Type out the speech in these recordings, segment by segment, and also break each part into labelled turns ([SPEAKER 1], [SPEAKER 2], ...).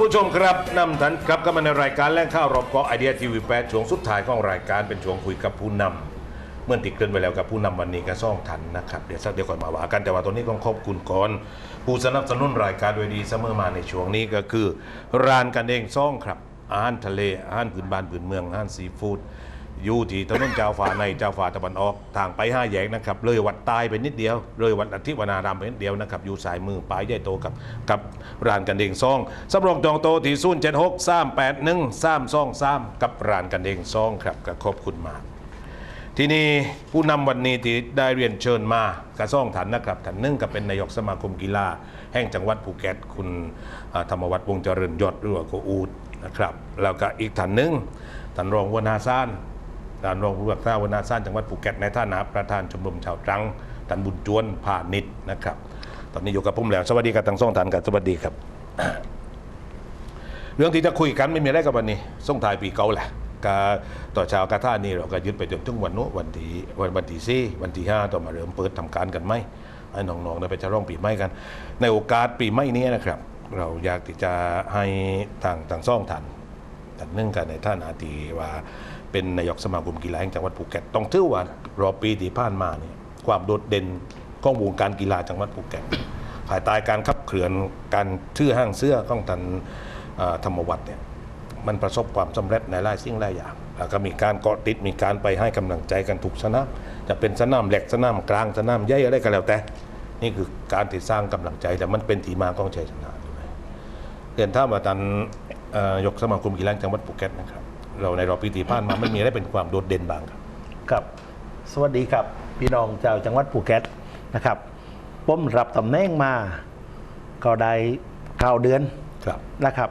[SPEAKER 1] ผู้ชมครับนำทันครับก็มาในรายการแล่งข้าวรอบเกาะไอเดียทีวีแปดช่วงสุดท้ายของรายการเป็นช่วงคุยกับผู้นำเมื่อติดเกรินไปแล้วกับผู้นำวันนี้ก็ซ่องทันนะครับเดี๋ยวสักเดี๋ยวก่อนมาว่ากันแต่ว่าตอนนี้ต้องขอบคุณก่อนผู้สนับสนุนรายการโดยดีเสมอมาในช่วงนี้ก็คือร้านกันเองซ่องครับอาหารทะเลอาหารพื้นบ้านพื้นเมืองอาหารซีฟู้ด อยู่ที่ถนนเจ้าฟ้าในเจ้าฟ้าตะวันออกทางไปห้าแยกนะครับ เลยวัดตายไปนิดเดียว เลยวัดอาทิตย์วนารามไปนิดเดียวนะครับ อยู่สายมือปลายใหญ่โตกับกับร้านกันเองซองสำรองจองโตที่ศูนย์เจ็ดหกสามแปดหนึ่งสามสองสามกับร้านกันเองซองครับก็ขอบคุณมากทีนี้ผู้นำวันนี้ที่ได้เรียนเชิญมากระซ่องฐานนะครับฐานหนึ่งก็เป็นนายกสมาคมกีฬา แห่งจังหวัดภูเก็ตคุณธรรมวัฒน์วงเจริญยศหรือว่าโกอูดนะครับแล้วก็อีกฐานหนึ่งท่านรองวนาซาน ท่านรองผู้ว่าการวนาซ่านจังหวัดภูเก็ตในฐานะประธานชมรมชาวตรังท่านบุญจวนผ่านิดนะครับ ตอนนี้อยู่กับผมแล้วสวัสดีครับทั้งสองท่านครับสวัสดีครับ เรื่องที่จะคุยกันไม่มีอะไรกับวันนี้ส่งทายปีเก่าแหละกาต่อช้ากาท่านี่เราก็ยึดไปจนถึงวันโน้วันที่วันวันที่สี่วันที่ห้าต้อมาเริ่มเปิดทำการกันไหมให้น้องๆได้ไปฉลองปีใหม่กัน ในโอกาสปีใหม่นี้นะครับ เราอยากที่จะให้ทางทางซ่องทันทันเนื่องกันในท่านาตีว่า เป็นนายกสมาคมกีฬาแห่งจังหวัดภูเก็ตต้องถือว่ารอปีที่ผ่านมาเนี่ยความโดดเด่นของวงการกีฬาจังหวัดภูเก็ตภายใต้การขับเคลื่อนการชื่อห้างเสื้อของทันธรรมวัฒน์เนี่ยมันประสบความสำเร็จในหลายสิ่งหลายอย่างแล้วก็มีการเกาะติดมีการไปให้กำลังใจกันทุกสนามจะเป็นสนามเหล็กสนามกลางสนามใหญ่อะไรก็แล้วแต่ นี่คือการที่สร้างกำลังใจแต่มันเป็นที่มาของชัยชนะด้วยเรียนท่ามาตันยกสมาคมกีฬาจังหวัดภูเก็ตนะครับ เราในรอบปีที่ผ่านมามันมีอะไรเป็นความโดดเด่นบ้างครับ
[SPEAKER 2] ครับ สวัสดีครับ พี่น้องชาวจังหวัดภูเก็ตนะครับผมรับตำแหน่งมาก็ได้เก้าเดือน
[SPEAKER 1] ครับ
[SPEAKER 2] นะครับ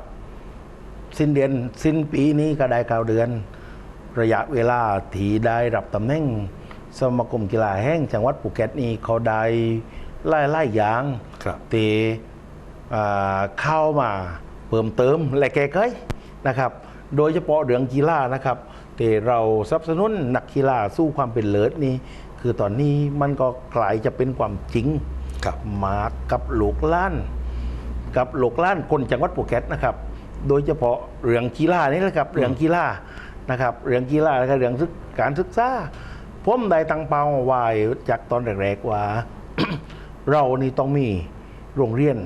[SPEAKER 2] สิ้นเดือนสิ้นปีนี้ก็ได้เก้าเดือน ระยะเวลาที่ได้รับตำแหน่งสมาคมกีฬาแห่งจังหวัดภูเก็ตนี้เขาได้ไล่ไล่อย่าง
[SPEAKER 1] ครับ
[SPEAKER 2] เตอ่าเข้ามาเพิ่มเติมและแก้ไขนะครับ โดยเฉพาะเรื่องกีฬานะครับเตเราสนับสนุนนักกีฬาสู้ความเป็นเลิศนี่คือตอนนี้มันก็กลายจะเป็นความจริง
[SPEAKER 1] ครับ
[SPEAKER 2] มากับลูกล้าน กับลูกล้านคนจังหวัดภูเก็ตนะครับ โดยเฉพาะเรื่องกีฬานี่แหละครับเรื่องกีฬานะครับเรื่องกีฬาแล้วก็เรื่องศึกการศึกษาผมได้ตั้งเป้าไว้จากตอนแรกๆว่า เรานี่ต้องมีโรงเรียน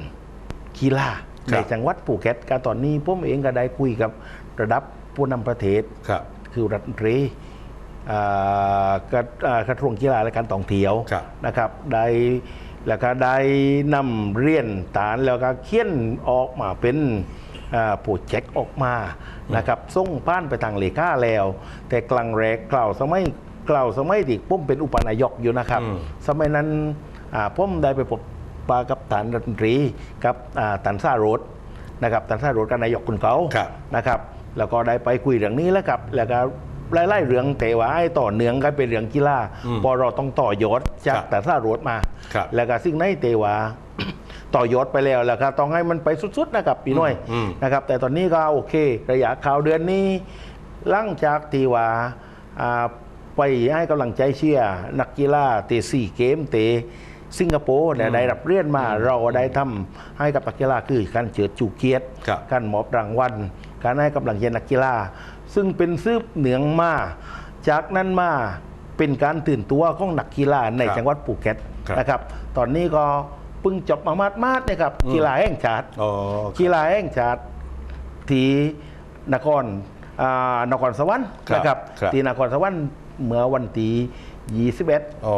[SPEAKER 2] กีฬา
[SPEAKER 1] ครั
[SPEAKER 2] ใน
[SPEAKER 1] บ
[SPEAKER 2] จังหวัดภูเก็ตก็ตอนนี้ผมเองก็ได้คุยกับ ระดับผู้นำประเทศ
[SPEAKER 1] ครับ
[SPEAKER 2] คือรัฐมนตรีอ่ากระอ่ากระทรวงกีฬาและการท่องเที่ยว
[SPEAKER 1] ครับ
[SPEAKER 2] นะครับได้แล้วก็ได้นำเรียนตานแล้วก็เขียนออกมาเป็นโปรเจกต์ออกมานะครับส่งป้านไปทางเลขาแล้ว แต่กลางแรกกล่าวสมัยกล่าวสมัยที่ผมเป็นอุปนายกอยู่นะครับ
[SPEAKER 1] อืม
[SPEAKER 2] สมัยนั้นอ่าผมได้ไปพบปะกับฐานรัฐมนตรีกับอ่าตันซ่าโรดนะครับตันซ่าโรดกับนายกคุณเขา
[SPEAKER 1] ครับ
[SPEAKER 2] นะครับ แล้วก็ได้ไปคุยเรื่องนี้แล้วครับแล้วก็ไล่ๆเรื่องแต่ว่าไอ้ต่อเนื่องก็เป็นเรื่องกีฬา
[SPEAKER 1] อืม
[SPEAKER 2] พอเราต้องต่อยอดจาก
[SPEAKER 1] ครับ
[SPEAKER 2] แต่ซ่าโรดมา
[SPEAKER 1] ครับ
[SPEAKER 2] แล้วก็สิ่งไหนเตว่าต่อยอดไปแล้วแล้วครับต้องให้มันไปสุดๆนะครับพี่น้อย
[SPEAKER 1] อืม
[SPEAKER 2] นะครับ แต่ตอนนี้ก็โอเค ระยะข่าวเดือนนี้หลังจากที่ว่าอ่าไปให้กำลังใจเชียร์นักกีฬาเตะสี่เกมเตะสิงคโปร์เนี่ยได้รับเรียนมาเราได้ทำให้กับนักกีฬาคือการเฉิดจูเกียรติ
[SPEAKER 1] ครับ
[SPEAKER 2] การมอบรางวัล การให้กำลังใจนักกีฬา ซึ่งเป็นซืบเหนืองมา จากนั้นมาเป็นการตื่นตัวของนักกีฬาใน
[SPEAKER 1] ครับ
[SPEAKER 2] จังหวัดภูเก็ต
[SPEAKER 1] ครับ
[SPEAKER 2] นะครับ ตอนนี้ก็เพิ่งจบมามาดมาดๆนะครับกีฬาแห่งชาติ
[SPEAKER 1] อ๋อ
[SPEAKER 2] กีฬาแห่งชาติที่นครอ่านครสวรรค์
[SPEAKER 1] ครับ
[SPEAKER 2] นะครับ
[SPEAKER 1] ครับ
[SPEAKER 2] ที่นครสวรรค์เมื่อวันที่21
[SPEAKER 1] อ๋อ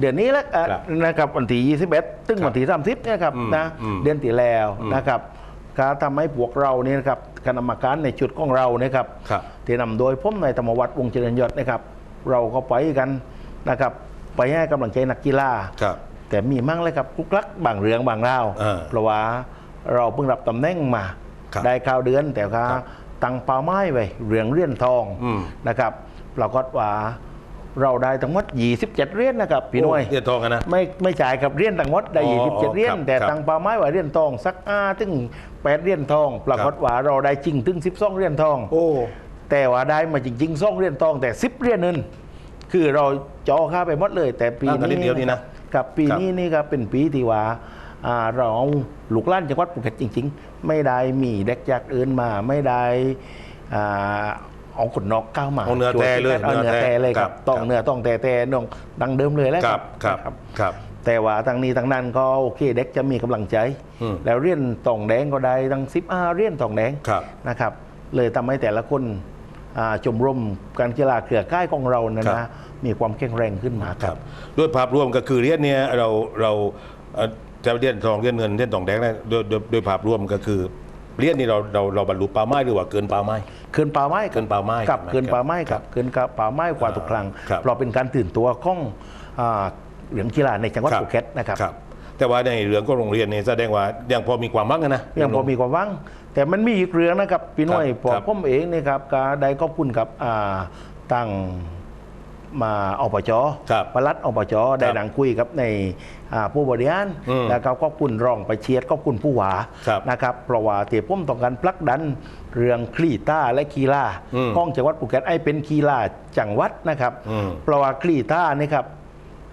[SPEAKER 2] เดือนนี้แหละอะ
[SPEAKER 1] ครับ
[SPEAKER 2] นะครับวันที่21ถึง
[SPEAKER 1] ครับ
[SPEAKER 2] วันที่30นะครับ
[SPEAKER 1] อืม
[SPEAKER 2] นะ
[SPEAKER 1] อืม
[SPEAKER 2] เดือนที่แล้ว
[SPEAKER 1] อืม
[SPEAKER 2] นะครับ ก็ทำให้พวกเราเนี่ยนะครับคณะกรรมการในจุดของเรานะครับ
[SPEAKER 1] ครับ
[SPEAKER 2] ที่นำโดยผมนายธรรมวัฒน์วงศ์เจริญยศนะครับ เราก็ไปกันนะครับ ไปให้กำลังใจนักกีฬา
[SPEAKER 1] ครับ
[SPEAKER 2] แต่มีมั่งเลยครับกุกลักบางเรื่องบางราว
[SPEAKER 1] เออ
[SPEAKER 2] เพราะว่าเราเพิ่งรับตำแหน่งมา
[SPEAKER 1] ครับ
[SPEAKER 2] ได้ข่าวเดือนแต่ก็
[SPEAKER 1] ครับ
[SPEAKER 2] ตั้งเป้าหมายไว้เรื่องเหรียญทอง
[SPEAKER 1] อืม
[SPEAKER 2] นะครับปรากฏว่า เราได้ทั้งหมด 27เหรียญนะครับพี่น้อย
[SPEAKER 1] โเรียนทองกันนะ
[SPEAKER 2] ไม่ไม่จ่ายกับเหรียญทั้งหมดได้
[SPEAKER 1] อ๋อ
[SPEAKER 2] 27เหรียญ
[SPEAKER 1] ครับ
[SPEAKER 2] แต่
[SPEAKER 1] ครับ
[SPEAKER 2] ตั้งเป้าหมายไว้เหรียญทองสักอ้าถึง8เหรียญทอง ปรากฏว่าเราได้จริงถึง 12เหรียญทอง
[SPEAKER 1] โอ้
[SPEAKER 2] แต่ว่าได้มาจริงๆสองเหรียญทองแต่ 10เหรียญนึงคือเราจอค่าไปหมดเลย แต่ปี
[SPEAKER 1] อ่าแต่นิด
[SPEAKER 2] นี้
[SPEAKER 1] เดียวนี่นะ
[SPEAKER 2] กับปี
[SPEAKER 1] ครับ
[SPEAKER 2] นี้นี่ครับเป็นปีที่ว่าอ่าเราเอาลูกหล้านจังหวัดภูเก็ตจริง ๆ ไม่ได้มีเด็กจากอื่นมาไม่ได้อ่า เอาคนนอกก้าวมา
[SPEAKER 1] เอาเนื้อแท้เลย
[SPEAKER 2] เอาเนื้อ
[SPEAKER 1] เนื้อแท้
[SPEAKER 2] แท้เลยครับ
[SPEAKER 1] ครับ
[SPEAKER 2] ต้อง
[SPEAKER 1] ครับ
[SPEAKER 2] เนื้อต้องแต่แต่น้องดังเดิมเลยแล้ว
[SPEAKER 1] ครับครับ
[SPEAKER 2] นะครับ
[SPEAKER 1] ครับ
[SPEAKER 2] แต่ว่าทางนี้ทางนั้นก็โอเคเด็กจะมีกำลังใจ
[SPEAKER 1] อืม
[SPEAKER 2] แล้วเรียนตองแดงก็ได้ทั้งสิบอาเรียนตองแดง
[SPEAKER 1] ครับ
[SPEAKER 2] นะครับ เลยทำให้แต่ละคนอ่าชมรมการกีฬาเครือข่ายของเรานะ
[SPEAKER 1] ครั
[SPEAKER 2] นะ
[SPEAKER 1] บ
[SPEAKER 2] มีความแข็งแรงขึ้นมาค
[SPEAKER 1] ค
[SPEAKER 2] รั
[SPEAKER 1] รับบด้วยภาพรวมก็คือเรียนเนี่ยเราเราเอ่อจะเรียนทองเรียนเงินเรียนทองแดงนะโดยโดยโดยภาพรวมก็คือ เรียนนี่เราเราเราบรรลุเป้าหมายหรือว่าเกินเป้าหมาย
[SPEAKER 2] เกินป่าไม้ครับ
[SPEAKER 1] เกินป่าไม้
[SPEAKER 2] กับ
[SPEAKER 1] ใช่ไหม
[SPEAKER 2] เกินป่าไม้
[SPEAKER 1] ค
[SPEAKER 2] ค
[SPEAKER 1] รั
[SPEAKER 2] รับบเกินกับป่าไม้กว่าทุกครั้ง
[SPEAKER 1] ครับ
[SPEAKER 2] เพราะเป็นการตื่นตัวของอ่าเหลืองกีฬาในจังหวัด
[SPEAKER 1] ครับ
[SPEAKER 2] ภูเก็ตนะครับ
[SPEAKER 1] ครับ แต่ว่าในเรื่องของโรงเรียนเนี่ยแสดงว่ายังพอมีความหวังนะนะ
[SPEAKER 2] ยังพอมีความหวัง แต่มันมีอีกเรื่องนะครับพี่น้อย
[SPEAKER 1] ครับ
[SPEAKER 2] พอ
[SPEAKER 1] ครับ
[SPEAKER 2] ผมเองนี่ครับก็ได้ขอบคุณกับอ่าตั้ง มาอปจ
[SPEAKER 1] ครับ
[SPEAKER 2] ปลัดอปจได้หนังคุยกับในอ่าผู้บริหาร
[SPEAKER 1] อืม
[SPEAKER 2] แล้วก็ขอบคุณรองไปเชียดขอบคุณผู้ว่า
[SPEAKER 1] ครับ
[SPEAKER 2] นะครับเพราะว่าเตียผมต้องการผลักดันเรื่องคลีต้าและกีฬา
[SPEAKER 1] อืม
[SPEAKER 2] ของจังหวัดภูเก็ตไอ้เป็นกีฬาจังหวัดนะครับ
[SPEAKER 1] อืม
[SPEAKER 2] เพราะว่าคลีต้านี่ครับ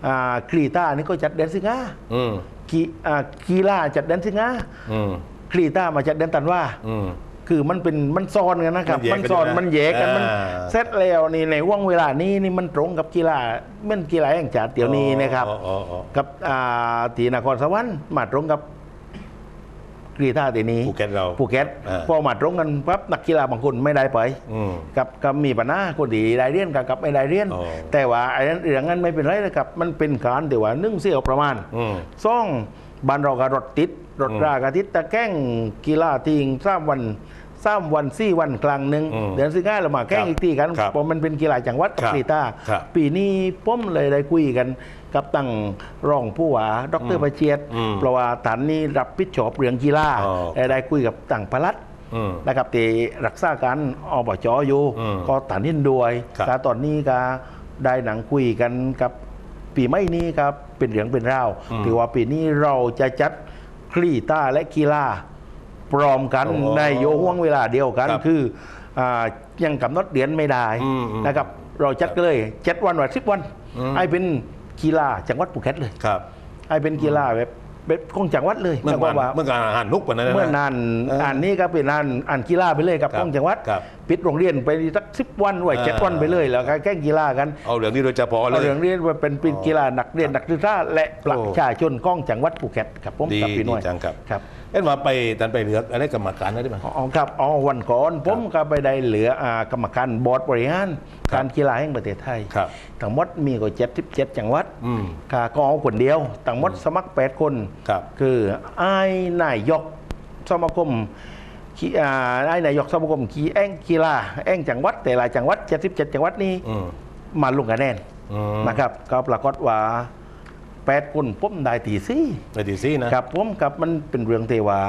[SPEAKER 2] อ่าคลีต้านี่ก็จัดเดือนสิงหา
[SPEAKER 1] อืม
[SPEAKER 2] กีอ่ากีฬาจัดเดือนสิงหา
[SPEAKER 1] อืม
[SPEAKER 2] คลีต้ามาจัดเดือนตันว่า
[SPEAKER 1] อืม
[SPEAKER 2] คือมันเป็นมันซ้อนกันนะครับ
[SPEAKER 1] มันแยกกัน
[SPEAKER 2] ซ้อน
[SPEAKER 1] อยู่นะ
[SPEAKER 2] มันแยกกันมัน
[SPEAKER 1] อ่า
[SPEAKER 2] เซตแล้วนี่ในว่างเวลานี้นี่มันตรงกับกีฬามันกีฬาแห่งชาติเดี๋ยวนี้นะครับ
[SPEAKER 1] อ๋ออ๋ออ๋อ
[SPEAKER 2] กับอ่าที่นครสวรรค์มาตรงกับกรีฑาตีนี้
[SPEAKER 1] ภูเก็ตเรา
[SPEAKER 2] ภูเก็ต
[SPEAKER 1] อ่า
[SPEAKER 2] พอมาตรงกันปั๊บนักกีฬาบางคนไม่ได้ไป
[SPEAKER 1] อืม
[SPEAKER 2] กับกับมีปัญหาคนดีได้เรียนกับกับไม่ได้เรียน
[SPEAKER 1] อ๋อ
[SPEAKER 2] แต่ว่าไอ้นั้นเรื่องนั้นไม่เป็นไรนะครับ มันเป็นการแต่ว่านึ่งเสี้ยวประมาณ
[SPEAKER 1] อืม
[SPEAKER 2] ซ่องบ้านเราก็รถติดรถ
[SPEAKER 1] อืม
[SPEAKER 2] รากอาทิตย์ตะแก้งกีฬาทิงสามวัน สามวันสี่วันกลางหนึ่ง
[SPEAKER 1] อืม
[SPEAKER 2] เดือนสิบห้าเรามาแก้ง
[SPEAKER 1] ครับ
[SPEAKER 2] อีกทีกัน
[SPEAKER 1] ครับ
[SPEAKER 2] เพราะมันเป็นกีฬาจังหวัดกับ
[SPEAKER 1] ครับ
[SPEAKER 2] กีตา
[SPEAKER 1] ครับ
[SPEAKER 2] ปีนี้ผมเลยได้คุยกันกับตั้งรองผู้ว่าดรประเชียด
[SPEAKER 1] อืม
[SPEAKER 2] เพราะว่าฐานนี้รับผิดชอบเรื่องกีฬา
[SPEAKER 1] อ๋อ
[SPEAKER 2] และได้คุยกับตั้งพลัด
[SPEAKER 1] อืม
[SPEAKER 2] นะครับที่รักษาการอบจอยู่
[SPEAKER 1] อืม
[SPEAKER 2] ก็ฐานนินด้วย
[SPEAKER 1] ครับ
[SPEAKER 2] การตอนนี้ก็ได้หนังคุยกันกับปีไม่นี้ครับเป็นเหลืองเป็นราว
[SPEAKER 1] อืม
[SPEAKER 2] ที่ว่าปีนี้เราจะจัดคลีต้าและกีฬา พร้อมกัน
[SPEAKER 1] โอ้
[SPEAKER 2] ในโยห่วงเวลาเดียวกัน
[SPEAKER 1] ครับ
[SPEAKER 2] คืออายังกำหนดเดือนไม่ได้
[SPEAKER 1] อืมอืม
[SPEAKER 2] นะครับ เราจัดกันเลยเจ็ดวันวันสิบวัน
[SPEAKER 1] อืม
[SPEAKER 2] ให้เป็นกีฬาจังหวัดภูเก็ตเลย
[SPEAKER 1] ครับ
[SPEAKER 2] ให้เป็นกีฬาแบบแบบของจังหวัดเลย
[SPEAKER 1] เมื่อ
[SPEAKER 2] หมายค
[SPEAKER 1] ก่อ
[SPEAKER 2] วานมว่า
[SPEAKER 1] เมื่อก่อนอาหารนุกกว่านั้นนะ
[SPEAKER 2] เมื่อนาน
[SPEAKER 1] เอออ่
[SPEAKER 2] อ่านนี้ก็เป็นอ่านอ่านกีฬาไปเลยกับ
[SPEAKER 1] ครับ
[SPEAKER 2] ของจังหวัด
[SPEAKER 1] ครับ
[SPEAKER 2] ปิดโรงเรียนไปสักสิบวันไว้เจ็ด
[SPEAKER 1] อ่า
[SPEAKER 2] วันไปเลยแล้วก็แข่งกีฬากัน
[SPEAKER 1] เอาเหลืองนี้โดยเฉพาะเล
[SPEAKER 2] เอา
[SPEAKER 1] ย
[SPEAKER 2] เรื่องเรียนว่าเป็นเป็น
[SPEAKER 1] อ๋อ
[SPEAKER 2] กีฬานักเรียนนักศึกษาและประชาชนก้องจังหวัดภูเก็ตครับผม
[SPEAKER 1] ดี
[SPEAKER 2] กับพี่หน่วย
[SPEAKER 1] ดีจังครับ
[SPEAKER 2] ครับ
[SPEAKER 1] เอ็นว่าไปตันไปเหลือกอะไรกรรมการนะได้ไหม
[SPEAKER 2] อ๋อครับอ๋อวันก่อนผมก็ไปได้เหลืออ่ากรรมการบอร์ดบริหาร
[SPEAKER 1] ครับ
[SPEAKER 2] การกีฬาแห่งประเทศไทย
[SPEAKER 1] ครับ
[SPEAKER 2] ทั้งหมดมีกว่าเจ็ดสิบเจ็ดจังหวัด
[SPEAKER 1] อืม
[SPEAKER 2] ค่ะก็เอาคนเดียวทั้งหมดสมัครแปดคน
[SPEAKER 1] ครับ
[SPEAKER 2] คือไอ้นายกสมาคมกีอ่าไอ้นายกสมาคมกีแองกีฬาแองจังหวัด แต่ละจังหวัด77จังหวัดนี้
[SPEAKER 1] อืม
[SPEAKER 2] มาลงคะแนน
[SPEAKER 1] อืม
[SPEAKER 2] นะครับก็ปรากฏว่า แปดคนผมได้ตีซี่
[SPEAKER 1] ในดีซี่นะ ครับ
[SPEAKER 2] ผมกับมันเป็นเรื่องเทวา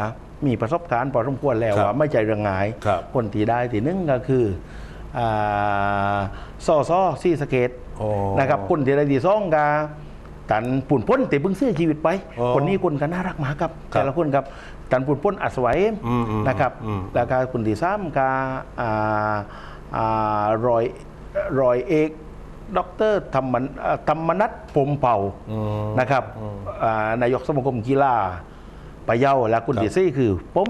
[SPEAKER 2] มีประสบการณ์พอสมควรแล้ว
[SPEAKER 1] ครับ
[SPEAKER 2] ว่าไม่ใจเรื่องง่าย
[SPEAKER 1] ครับ
[SPEAKER 2] คนที่ได้ตีหนึงก็คืออ่าซอซอซี่สะเกต
[SPEAKER 1] โอ้
[SPEAKER 2] นะครับคนที่ได้ที่สองกาตันปุ่นพ้นแต่เพิ่งเสียชีวิตไป
[SPEAKER 1] อ๋อ
[SPEAKER 2] คนนี้คนก็น่ารักมากครับ
[SPEAKER 1] ครับ
[SPEAKER 2] แต่ละคนครับตันปุ่นพ้นอัศวัย
[SPEAKER 1] อืมอืม
[SPEAKER 2] นะครับ
[SPEAKER 1] อืม
[SPEAKER 2] แล้วก็คนที่สามกาอ่าอ่ารอยรอยเอก ดอกเตอรธรรมนอ่าธรรมนัทพรหมเผ่า
[SPEAKER 1] อืม
[SPEAKER 2] นะครับ
[SPEAKER 1] อืม
[SPEAKER 2] อ่านายกสมาคมกีฬาปะเยาและคุณ
[SPEAKER 1] ครับ
[SPEAKER 2] ที่สี่คือผม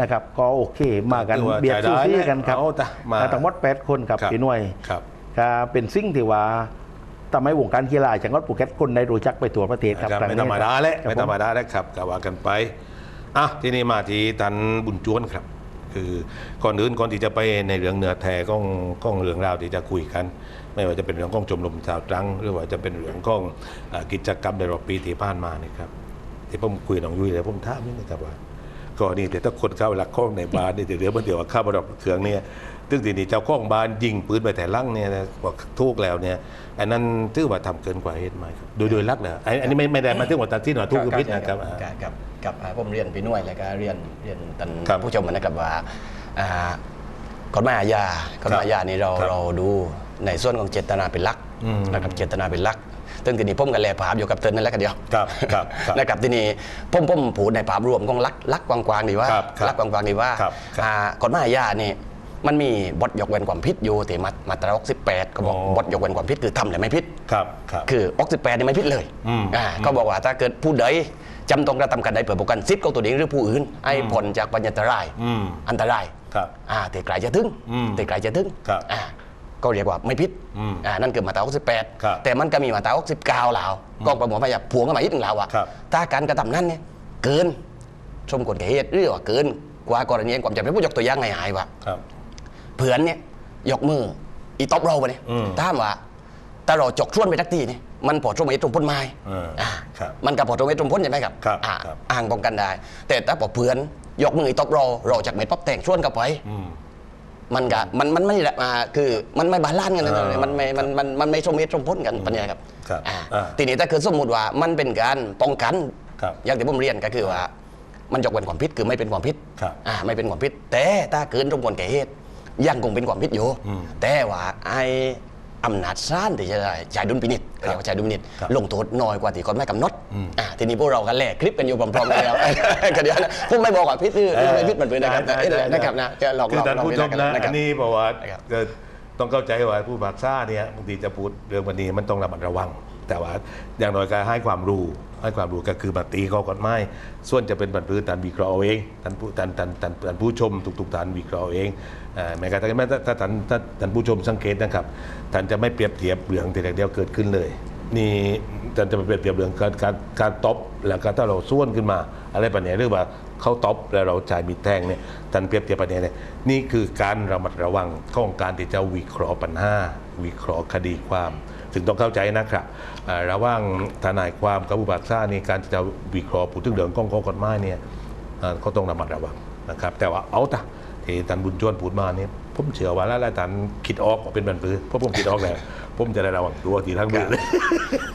[SPEAKER 2] นะครับก็โอเคมากัน
[SPEAKER 1] ถือว่า
[SPEAKER 2] เบียด
[SPEAKER 1] ใจ
[SPEAKER 2] สู้
[SPEAKER 1] ได้
[SPEAKER 2] ซี่กันครับ
[SPEAKER 1] เอาจ้ะมา
[SPEAKER 2] ทั้งหมดแปดคนกับ
[SPEAKER 1] ครับ
[SPEAKER 2] พี่หน่วย
[SPEAKER 1] ครับ
[SPEAKER 2] ก็เป็นสิ่งที่ว่าทำให้วงการกีฬาจังหวัดภูเก็ตคนได้รู้จักไปตัวประเทศครับ
[SPEAKER 1] นะครับ
[SPEAKER 2] ครั้ง
[SPEAKER 1] ไม่
[SPEAKER 2] นี้
[SPEAKER 1] ธรรมดาแล้ว
[SPEAKER 2] ครับ
[SPEAKER 1] ไม่ธรรมดาแล้วครับก็ว่ากันไปอะทีนี้มาที่ทันบุญจวนครับ คือก่อนอื่นก่อนที่จะไปในเรื่องเนื้อแท้ก้องก้องเรื่องราวที่จะคุยกัน ไม่ว่าจะเป็นเรื่องของชมรมชาวตรัง หรือว่าจะเป็นเรื่องของกิจกรรมในรอบปีที่ผ่านมานี่ครับที่ผมคุยน้องยุ้ยเลยผมถามนี่นะครับว่าก็นี่แต่ถ้าคนเข้าหลักข้องในบ้านนี่เดี๋ยวมันเดี๋ยวว่าเข้ามาดอกเครื่องเนี่ยซึ่งทีนี้เจ้าของบ้านยิงปืนไปแต่ลั่งเนี่ยบอกทุกแล้วเนี่ยอันนั้นถือว่าทำเกินกว่าเหตุไหมครับโดยโดยลักษณ์นะอันอันนี้ไม่ไม่ได้มาถึงว่าตัดที่หน่อยทุกคือพิษนะครับ
[SPEAKER 3] กับกับกับอ่าผมเรียนพี่หน่วยแล้วก็เรียนเรียนตัน
[SPEAKER 1] ครับ
[SPEAKER 3] ผู้ชมนะครับว่าอ่ากฎหมายอาญากฎหมายอาญานี่เรา
[SPEAKER 1] ครับ
[SPEAKER 3] เราดูในส่วนของเจตนาเป็นหลัก
[SPEAKER 1] อืม
[SPEAKER 3] นะครับเจตนาเป็นหลักซึ่งทีนี้ผมกันแลภาพอยู่กับเตือนนั่นแหละกันเดียว
[SPEAKER 1] ครับครับครับ
[SPEAKER 3] นะครับทีนี้ผมผมผูดในภาพรวมของลักลักกว้างๆดีว่า
[SPEAKER 1] ครับครับ
[SPEAKER 3] ลักกว้างๆดีว่า
[SPEAKER 1] ครับครับ
[SPEAKER 3] อ่ากฎหมายอาญานี่มันมีบทยกเว้นความผิดอยู่ที่มามาตรา68ก็บอก
[SPEAKER 1] อ๋อ
[SPEAKER 3] บทยกเว้นความผิดคือทำแต่ไม่ผิด
[SPEAKER 1] ครับครับ
[SPEAKER 3] คือ68นี่ไม่ผิดเลย
[SPEAKER 1] อืม
[SPEAKER 3] อ่าก็บอกว่าถ้าเกิดผู้ใด จำต้องกระทำการใดเปิดประกันสิทธิ์ของตัวเองหรือผู้อื่นไอ้ผลจากปัญญาอันตราย
[SPEAKER 1] อืม
[SPEAKER 3] อันตราย
[SPEAKER 1] ครับ
[SPEAKER 3] อ่าแต่ไกลจะถึง
[SPEAKER 1] อืม
[SPEAKER 3] แต่ไกลจะถึง
[SPEAKER 1] ครับ
[SPEAKER 3] อ่าก็เรียกว่าไม่ผิด
[SPEAKER 1] อืม
[SPEAKER 3] อ่านั่นคือมาตรา
[SPEAKER 1] ครับ
[SPEAKER 3] 68แต่มันก็มีมาตรา69แล้วกองประมวลพยาพวงกันมาอีกหนึ่งแล้วอะ
[SPEAKER 1] ครับ
[SPEAKER 3] ถ้าการกระทำนั้นเนี่ยเกินสมควรแก่เหตุหรือว่าเกินกว่ากรณีความจำเป็นผู้ยกตัวอย่างง่ายๆว่า
[SPEAKER 1] ครับ
[SPEAKER 3] เผื่อนเนี่ยยกมืออีตบเราไปเนี่ย
[SPEAKER 1] อืม
[SPEAKER 3] ถามว่าถ้าเราจกชวนไปทักทีเนี่ย มันปลอดตรงไอ้ตรงพ้นไม้
[SPEAKER 1] เออ
[SPEAKER 3] อ่า
[SPEAKER 1] ครับ
[SPEAKER 3] มันกับปลอดตรงไอ้ตรงพ้นใช่ไหมครับ
[SPEAKER 1] ครับ
[SPEAKER 3] อ่า
[SPEAKER 1] ครับ
[SPEAKER 3] อ้างป้องกันได้ แต่ถ้าปอเผื่อนยกมืออีตบเราเราจากเม็ดป๊อปแต่งชวนกับไป
[SPEAKER 1] อืม
[SPEAKER 3] มันก็มันมันไม่ละมาคือมันไม่บาลานซ์กันเลย
[SPEAKER 1] อ่า
[SPEAKER 3] มันไม่มันมันมันไม่สมเหตุสมผลกันปัญญาครับ
[SPEAKER 1] ครับ
[SPEAKER 3] อ่า
[SPEAKER 1] อ่า
[SPEAKER 3] ทีนี้ถ้าเกิดสมมติว่ามันเป็นการป้องกัน
[SPEAKER 1] ครับ
[SPEAKER 3] อย่างที่ผมเรียนก็คือว่า มันยกเว้นความผิดคือไม่เป็นความผิด
[SPEAKER 1] ครับ
[SPEAKER 3] อ่าไม่เป็นความผิด แต่ถ้าเกินสมควรแก่เหตุยังคงเป็นความผิดอยู่
[SPEAKER 1] อืม
[SPEAKER 3] แต่ว่าไอ้ อำนาจศาลที่จะได้ใช้ดุลพินิจเรียกว่าใช้ดุลพินิจ
[SPEAKER 1] ครับ
[SPEAKER 3] ลงโทษน้อยกว่าที่กฎหมายกำหนด
[SPEAKER 1] อืม
[SPEAKER 3] อ่าทีนี้พวกเราก็แลกคลิปกันอยู่พร้อมๆกันแล้วก็เดี๋ยวนะผมไม่บอกว่าผิดหรือไม่ผิดเหมือนเพื่อนนะครับ
[SPEAKER 1] ได้ได้ได้
[SPEAKER 3] นะครับนะจะลอง
[SPEAKER 1] คือ
[SPEAKER 3] ลอง
[SPEAKER 1] ท่าน
[SPEAKER 3] ลอง
[SPEAKER 1] ผู้ชม
[SPEAKER 3] กั
[SPEAKER 1] นะ
[SPEAKER 3] นะค
[SPEAKER 1] อั
[SPEAKER 3] รับ
[SPEAKER 1] นนี้บอกว่า
[SPEAKER 3] นะครับ
[SPEAKER 1] เอ่อต้องเข้าใจว่าผู้บักซ่าเนี่ยบางทีจะพูดเรื่องวันนี้มันต้องระมัดระวัง แต่ว่าอย่างน้อยก็ให้ความรู้ ให้ความรู้ก็คือบัตรีข้อกฎหมายส่วนจะเป็นบัตรพื้นท่านวิเคราะห์เอาเองท่านผู้ท่านท่านท่านท่านผู้ชมทุกๆท่านวิเคราะห์เอาเองแม้กระทั่งแม้ถ้าท่านถ้าท่านผู้ชมสังเกตนะครับท่านจะไม่เปรียบเทียบเรื่องแต่เดียวเกิดขึ้นเลย นี่ท่านจะไปเปรียบเทียบเรื่องการการการตบแล้วก็ถ้าเราส่วนขึ้นมา อะไรแบบนี้หรือว่าเขาตบแล้วเราจ่ายมีดแทงเนี่ยท่านเปรียบเทียบประเด็นเนี่ยนี่คือการระมัดระวังของการที่จะวิเคราะห์ปัญหาวิเคราะห์คดีความ ถึงต้องเข้าใจนะครับเอ่อระหว่างทนายความกับผู้บักษานี่การที่จะวิเคราะห์พูดถึงเรื่องของข้อกฎหมายเนี่ยเอ่อก็ต้องระมัดระวังนะครับแต่ว่าเอาตะที่ท่านบุญจวนพูดมาเนี่ยผมเชื่อว่าแล้วท่านคิดออกว่าเป็นบันปือเพราะผมคิดออกแล้วผมจะได้ระวังตัวทีทั้งมือเลย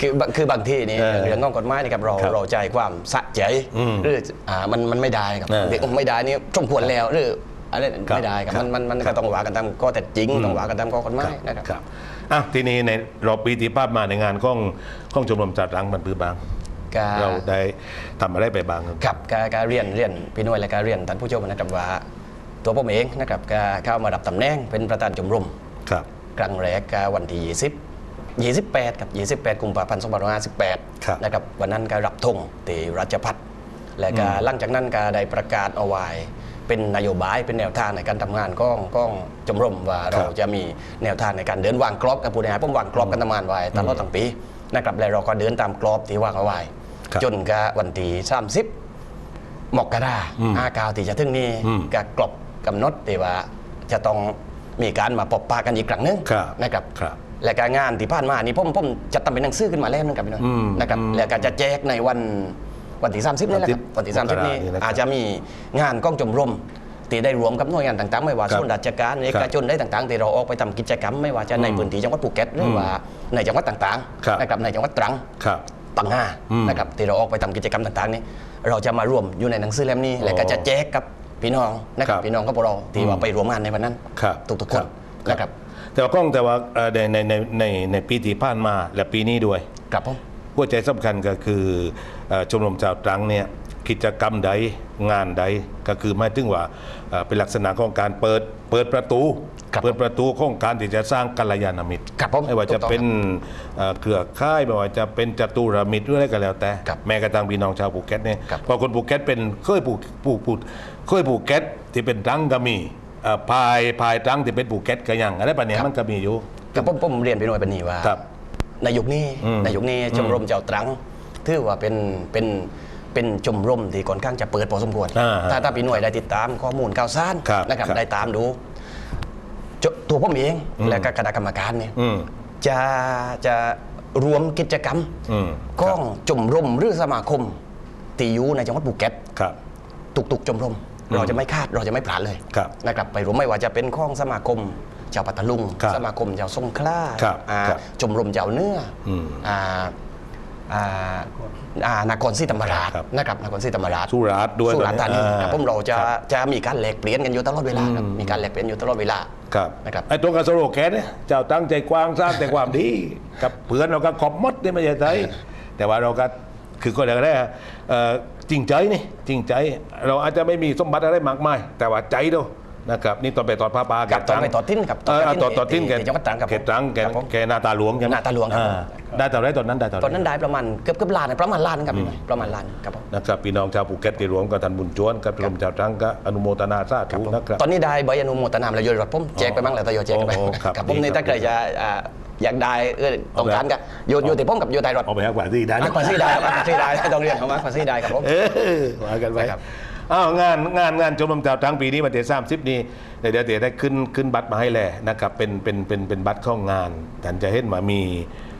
[SPEAKER 3] คือบางคือบางที่นี่
[SPEAKER 1] เออ
[SPEAKER 3] เรื่องของกฎหมายนี่ครับเรา
[SPEAKER 1] ครับ
[SPEAKER 3] เราใจความสะใจ
[SPEAKER 1] อืม
[SPEAKER 3] หรืออ่ามันมันไม่ได้ครับ
[SPEAKER 1] เออ
[SPEAKER 3] เด็กไม่ได้นี่สมควรแล้วหรืออะไร
[SPEAKER 1] ครับ
[SPEAKER 3] ไม่ได้ครับ
[SPEAKER 1] ครับ
[SPEAKER 3] มันมันมัน
[SPEAKER 1] ครั
[SPEAKER 3] ก็
[SPEAKER 1] บ
[SPEAKER 3] ต้องว่ากันตามข้อเท็จจริง
[SPEAKER 1] อืม
[SPEAKER 3] ต้องว่ากันตามข้อกฎหมายนะครับ
[SPEAKER 1] ครับ อะทีนี้ในรอบปีที่ป้าบมาในงานของของชมรมจัดรังมันปือบาง
[SPEAKER 3] ก็
[SPEAKER 1] เราได้ทำอะไรไปบ้างครับ
[SPEAKER 3] ครับก็ก็เรียนเรียนพี่น้อยและก็เรียนท่านผู้ชมนะครับว่าตัวผมเองนะครับก็เข้ามารับตำแหน่งเป็นประธานชมรม
[SPEAKER 1] ครับ
[SPEAKER 3] ครั้งแรกก็วันที่20 28กับ25กุมภาพันธ์
[SPEAKER 1] ครับ
[SPEAKER 3] 2558นะครับวันนั้นก็รับธงที่ราชพัฒและก็หลังจากนั้นก็ได้ประกาศเอาไว้ เป็นนโยบายเป็นแนวทางในการทำงานก้องก้องชมรมว่าเราจะมีแนวทางในการเดินวางกรอบกับผู้บริหารผมวางกรอบการทำงานไว้ตลอดทั้งปีนะครับและเราก็เดินตามกรอบที่วางเอาไว้
[SPEAKER 1] ครับ
[SPEAKER 3] จนก็วันที่30มกรา
[SPEAKER 1] อืม
[SPEAKER 3] ห้ากาวที่จะถึงนี้
[SPEAKER 1] อืม
[SPEAKER 3] ก็กลบกำหนดที่ว่าจะต้องมีการมาปบปากันอีกครั้งหนึง
[SPEAKER 1] ครับ
[SPEAKER 3] นะครับ
[SPEAKER 1] ครับ
[SPEAKER 3] และการงานที่ผ่านมานี่ผมผมจะทำเป็นหนังสือขึ้นมาแล้วนะครับพี่น้อย
[SPEAKER 1] อืม
[SPEAKER 3] นะครับ
[SPEAKER 1] อืม
[SPEAKER 3] แล้วก็จะแจกในวัน วันที่ 30นี่แหละครับ
[SPEAKER 1] 30
[SPEAKER 3] วันที่
[SPEAKER 1] มกรา
[SPEAKER 3] 30
[SPEAKER 1] นี่
[SPEAKER 3] นี่
[SPEAKER 1] นะครับ
[SPEAKER 3] อาจจะมีงานกล้องจมรมที่ได้รวมกับหน่วยงานต่างๆ ไม่ว่า
[SPEAKER 1] ครับ
[SPEAKER 3] ส่วนราชการเอกชนได้ต่างๆที่เราออกไปทำกิจกรรม ไม่ว่าจะใน
[SPEAKER 1] อืม
[SPEAKER 3] พื้นที่จังหวัดภูเก็ตหรือว่าในจังหวัดต่าง
[SPEAKER 1] ครับ
[SPEAKER 3] ๆนะครับในจังหวัดตรัง
[SPEAKER 1] ครับ
[SPEAKER 3] ปังห้า
[SPEAKER 1] อืม
[SPEAKER 3] นะครับที่เราออกไปทำกิจกรรมต่างๆนี่เราจะมารวมอยู่ในหนังสือเล่มนี้
[SPEAKER 1] อ๋อ
[SPEAKER 3] แล้วก็จะแจกกับพี่น้องนะครั
[SPEAKER 1] ครับบ
[SPEAKER 3] พี่น้องกับพวกเราที่ว่าไปร่วมงานในวันนั้น
[SPEAKER 1] ครับ
[SPEAKER 3] ทุกๆคนนะครับ
[SPEAKER 1] แต่ว่ากล้องแต่ว่าเอ่อในในในในในปีที่ผ่านมาและปีนี้ด้วย
[SPEAKER 3] ครับผม
[SPEAKER 1] หัวใจสำคัญก็คือเอ่อชมรมชาวตรังเนี่ยกิจกรรมใดงานใดก็คือหมายถึงว่าเอ่อเป็นลักษณะของการเปิดเปิดประตู
[SPEAKER 3] ครับ
[SPEAKER 1] เปิดประตูของการที่จะสร้างกัลยาณมิตร
[SPEAKER 3] ครับผม
[SPEAKER 1] ไม่ว่า
[SPEAKER 3] ถู
[SPEAKER 1] จะ
[SPEAKER 3] กต้อง
[SPEAKER 1] เป็นเอ่อเครือข่ายไม่ว่าจะเป็นจตุรมิตรหรืออะไรก็แล้วแต่
[SPEAKER 3] ครับ
[SPEAKER 1] แม้กระทั่งพี่น้องชาวภูเก็ตเนี่ย
[SPEAKER 3] ครับ
[SPEAKER 1] เพอคนภูเก็ตเป็นเคยภูภูภูเคยภูเก็ตที่เป็นตรังก็มีเอ่อพายพายตรังที่เป็นภูเก็ตก็ยังอะไรแบบนี้ยมันก็มีอยู่
[SPEAKER 3] แต่ผมผมเรียนพี่น้อยเป็นนี่ว่า
[SPEAKER 1] ครับ
[SPEAKER 3] ในยุคนี้
[SPEAKER 1] อืม
[SPEAKER 3] ในยุคนี้ชมรมเจ้าตรังถือว่าเป็นเป็นเป็นชมรมที่ค่อนข้างจะเปิดพอสมควร
[SPEAKER 1] อ่า
[SPEAKER 3] ถ้าถ้าพี่หน่วยได้ติดตามข้อมูลข่าวสาร
[SPEAKER 1] ครับ
[SPEAKER 3] นะครับ
[SPEAKER 1] ครับ
[SPEAKER 3] ได้ตามดูจตัวผมเอง
[SPEAKER 1] อืม
[SPEAKER 3] และก็คณะกรรมการเนี่ย
[SPEAKER 1] อืม
[SPEAKER 3] จะจะรวมกิจกรรม
[SPEAKER 1] อืม
[SPEAKER 3] ก้องชมรมหรือสมาคมตีอยู่ในจังหวัดภูเก็ต
[SPEAKER 1] ครับ
[SPEAKER 3] ตุกๆชมรม
[SPEAKER 1] อืม
[SPEAKER 3] เราจะไม่คาดเราจะไม่พลาดเลย
[SPEAKER 1] ครับ
[SPEAKER 3] นะครับไปรวมไม่ว่าจะเป็นข้องสมาคม ชาวปัตตาลุง
[SPEAKER 1] ครับ
[SPEAKER 3] สมาคมชาวสงขลา
[SPEAKER 1] ครับ
[SPEAKER 3] อ่า
[SPEAKER 1] ครับ
[SPEAKER 3] ชมรมชาวเนื้ออ
[SPEAKER 1] ม
[SPEAKER 3] อ่าอ่าอ่านครศรีธรรมราช
[SPEAKER 1] ครับ
[SPEAKER 3] นะครับนครศรีธรรมราช
[SPEAKER 1] สุราษฎร์ด้วย
[SPEAKER 3] สุราษฎร์ธานี
[SPEAKER 1] อ่า
[SPEAKER 3] ครับผมเราจะ
[SPEAKER 1] ครับ
[SPEAKER 3] จะมีการแลกเปลี่ยนกันอยู่ตลอดเวลาครับ
[SPEAKER 1] อืม
[SPEAKER 3] มีการแลกเปลี่ยนอยู่ตลอดเวลา
[SPEAKER 1] ครับ
[SPEAKER 3] นะครับ
[SPEAKER 1] ไอ้ตรงกับสโลแกนเนี่ยเจ้าตั้งใจกว้างสร้างแต่ความดีกับเพื่อนเราก็ขอบมดนี่ไม่ใช่ไทยแต่ว่าเราก็คือก็อย่างแรกเอ่อจริงใจนี่จริงใจ เราอาจจะไม่มีสมบัติอะไรมากมายแต่ว่าใจเรา นะครับนี่ตอนไปตอดผ้าป่า
[SPEAKER 3] กับตอนไปตอดทิ้นกับ
[SPEAKER 1] เออเอาตอดตอดทิ้นแก
[SPEAKER 3] ที่จังหวัดตรังครับ
[SPEAKER 1] แกตรังแก
[SPEAKER 3] ครับผม
[SPEAKER 1] แกหน้าตาหลวงใช่ไหม
[SPEAKER 3] หน้าตาหลวงครับ
[SPEAKER 1] อ่าได้แต่าไรตอนนั้นได้แต่าไร
[SPEAKER 3] ตอนนั้นได้ประมาณเกือบเกือบล้านนะประมาณล้านครับพี่หน่อยประมาณล้านครับผม
[SPEAKER 1] นะครับพี่น้องชาวภูเก็ตที่รวมกับท่านบุญจวนกับรวมชาวตรังก็อนุโมทนาสาธุนะครับ
[SPEAKER 3] ตอนนี้ได้ใบอนุโมทนาแล้วโยนรถผมแจกไปบ้างแล้วตอยแจกไป
[SPEAKER 1] โอ้ครับ
[SPEAKER 3] ครับผม
[SPEAKER 1] ดี
[SPEAKER 3] นี่
[SPEAKER 1] ครับ
[SPEAKER 3] ถ้าใครจะอ่าอยากได้เออต้องการก็โยนโยนแต่ผมกับโยนไทยรถ
[SPEAKER 1] เอาไปหากว่าที่ได้
[SPEAKER 3] มา
[SPEAKER 1] นะ
[SPEAKER 3] กกว่าซี่ได้มากกว่าซี่ได้ต้องเรียนเขามากกว่าซี่ได้ครับผม
[SPEAKER 1] เออว่ากันไป
[SPEAKER 3] ครับ
[SPEAKER 1] อ้าวงานงานงานชมรมชาวตรังปีนี้วันที่สามสิบนี้เดี๋ยวเดี๋ยวได้ขึ้นขึ้นบัตรมาให้แหละนะครับเป็นเป็นเป็นเป็นบัตรเข้างานท่านจะเห็นมามี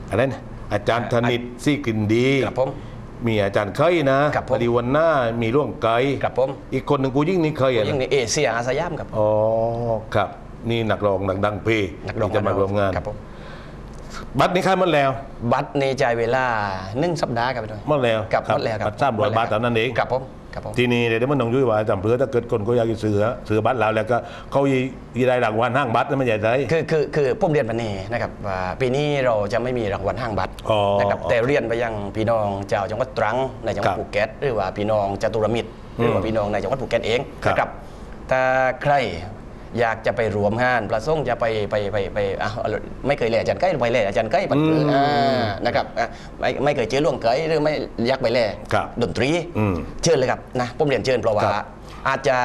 [SPEAKER 1] อะไรนะอาจารย์ธนิตซี่กลินดี
[SPEAKER 3] ครับผม
[SPEAKER 1] มีอาจารย์เคยนะครับ
[SPEAKER 3] ผม
[SPEAKER 1] ปริวันหน้ามีร่วงไกล
[SPEAKER 3] ครับผม
[SPEAKER 1] อีกคนหนึ่งกูยิ่งนี่เคยอะ
[SPEAKER 3] ยิ่ง
[SPEAKER 1] นะ
[SPEAKER 3] ในเอเชียอาสยามครับ
[SPEAKER 1] อ๋อ ครับ นี่นักร้องดังๆเพ
[SPEAKER 3] นักร้อง
[SPEAKER 1] ที่จะมาร่วมงาน
[SPEAKER 3] ครับผม
[SPEAKER 1] บัตรนี้ค่ายหมดแล้ว
[SPEAKER 3] บัตรในใจายเวลาหนึ่งสัปดาห์ครับพี่หน่อย
[SPEAKER 1] หมดแล้ว
[SPEAKER 3] กับ
[SPEAKER 1] ครับ
[SPEAKER 3] หมดแล้วครับ
[SPEAKER 1] บัตรสามร้อยบาทเท่านั้นเอง
[SPEAKER 3] ครับผม ครับผม
[SPEAKER 1] ทีนี้เดี๋ยวมันต้องยุ่ยว่าจำเพื่อถ้าเกิดคนเขาอยากจะซื้อซื้อบัตรแล้วแล้วก็เขายีได้รางวัลห้างบัตรนั่นไม่ใช่ไร
[SPEAKER 3] คือคือคือผมเรียนมานี่นะครับว่าปีนี้เราจะไม่มีรางวัลห้างบัตร
[SPEAKER 1] อ๋อ
[SPEAKER 3] นะครับแต่เรียนไปยังพี่น้องเจ้าจังหวัดตรังในจังหวั
[SPEAKER 1] ค
[SPEAKER 3] ด
[SPEAKER 1] รับ
[SPEAKER 3] ภูเก็ตหรือว่าพี่น้องจตุรมิตรหรือว่า
[SPEAKER 1] อืม
[SPEAKER 3] พี่น้องในจังหวัดภูเก็ตเอง
[SPEAKER 1] ครับ
[SPEAKER 3] นะครับ ถ้าใคร อยากจะไปรวมงานประสงค์จะไปไปไปไปอะไม่เคยเล่นอาจารย์ใกล้ไปเล่นอาจารย์ใกล้ปันคืออ่านะครับอะไม่ไม่เคยเจอล่วงเกยหรือไม่อยากไปเล่น
[SPEAKER 1] ครับ
[SPEAKER 3] ดนตรี
[SPEAKER 1] อืม
[SPEAKER 3] เชิญเลยครับนะผมเรียนเชิญเพราะว่า
[SPEAKER 1] ครับ
[SPEAKER 3] อาจจะ